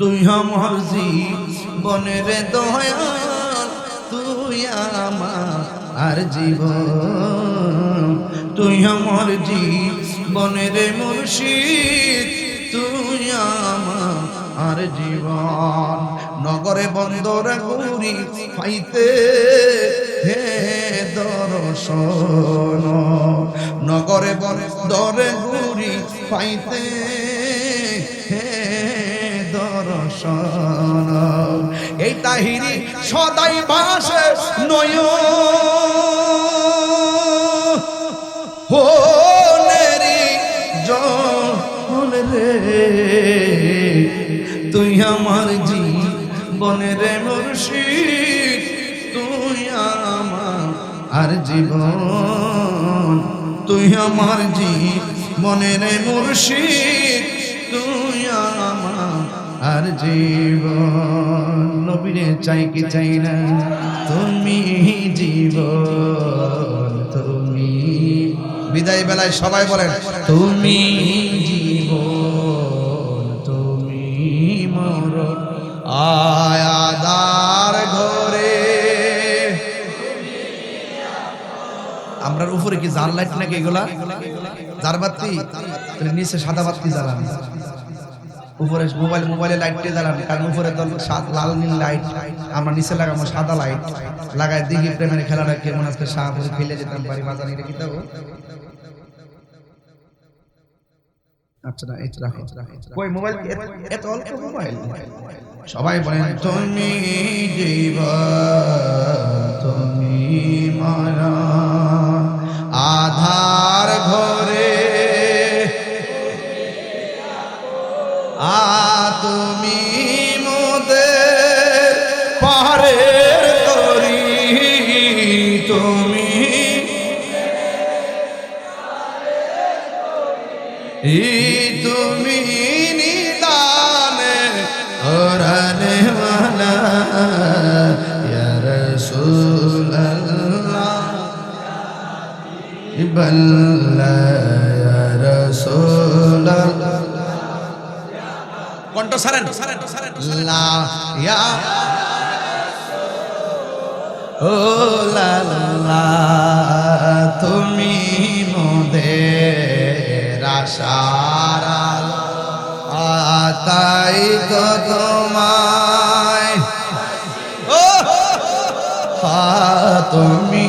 তুই আমার জীবনের দয়াল, তুই আমার আর জীবন। তুই আমার জীবনের মুর্শিদ, তুই আমার আর জীবন। নগরে বন্দর গুরি পাইতে হে দর্শন। নগরে বন্দরে গুরি পাইতে দর্শন এই তাহিরি সদাই বাসে নয়। হো নেরি জল রে, তুই আমার জীবনের মুর্শিদ, তুই আমার আর জীবন, তুই আমার জীবনের মুর্শিদ, তুই আমার আর জীবন, নবীরে চাই কি চাই না? তুমি জীবন, তুমি বিদায় বেলায় সবাই বলেন, তুমি জীবন, তুমি মর আয়াদার ঘরে। আমরা উপরে কি জার লাইট নাকি এগুলা? জার বাতি নিচে সাদা বাতি জ্বালান। উপরে মোবাইল, মোবাইলে লাইটটি জ্বালান, কারণ উপরে তো লাল নীল লাইট আমরা নিচে লাগাবো সাদা লাইট লাগাই দিঘি প্রেমের খেলাটা কেমন আজকে শাহপুরে খেলে যেতাম পারি বাজানি রেখে দেবো আচ্ছা মোবাইল সবাই বলেন, তুমি জীব আ তুমি মোদের পাহাড়ের তরি। তুমি তুমি নিদানে হরানে মালা রসুল বল্লা কণ্ঠ সারেন ও লা তুমি মোদের আশার আলো। আতাই তো তোমায় ও তুমি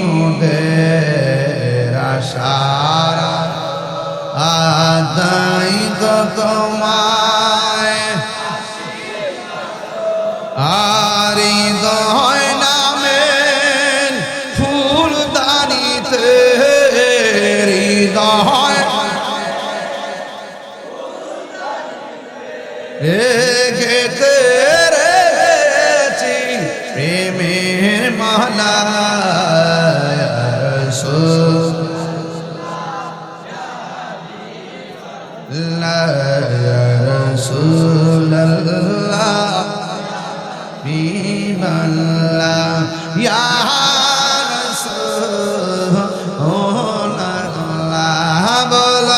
মোদের আশার। আদাই তোমায় আর হৃদয় নামে ফুল দানিতে হৃদয় রেখেতে রেখেছি প্রেমের মালা। হাবিবাল্লাহ ইয়া রাসূলুল্লাহ বল।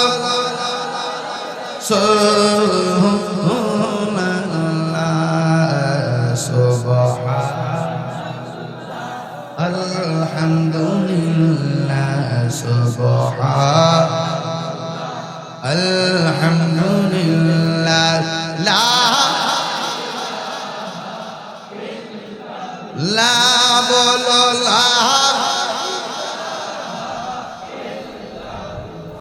সুবহানাল্লাহ সুবহানাল্লাহ আলহামদুলিল্লাহ সুবহানাল্লাহ। লা বলো লা